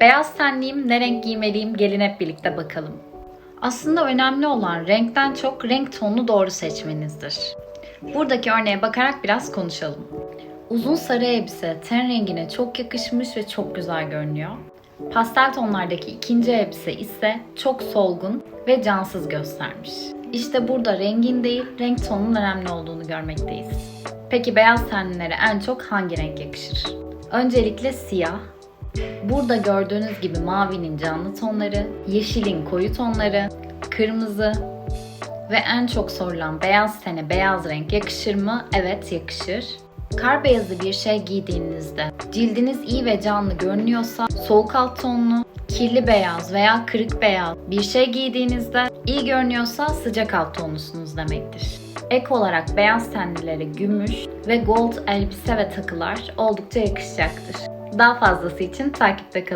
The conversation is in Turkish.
Beyaz tenliyim, ne renk giymeliyim gelin hep birlikte bakalım. Aslında önemli olan renkten çok renk tonunu doğru seçmenizdir. Buradaki örneğe bakarak biraz konuşalım. Uzun sarı elbise ten rengine çok yakışmış ve çok güzel görünüyor. Pastel tonlardaki ikinci elbise ise çok solgun ve cansız göstermiş. İşte burada rengin değil, renk tonunun önemli olduğunu görmekteyiz. Peki beyaz tenlilere en çok hangi renk yakışır? Öncelikle siyah. Burada gördüğünüz gibi mavinin canlı tonları, yeşilin koyu tonları, kırmızı ve en çok sorulan beyaz tene beyaz renk yakışır mı? Evet yakışır. Kar beyazı bir şey giydiğinizde cildiniz iyi ve canlı görünüyorsa soğuk alt tonlu, kirli beyaz veya kırık beyaz bir şey giydiğinizde iyi görünüyorsa sıcak alt tonlusunuz demektir. Ek olarak beyaz tenlilere gümüş ve gold elbise ve takılar oldukça yakışacaktır. Daha fazlası için takipte kalın.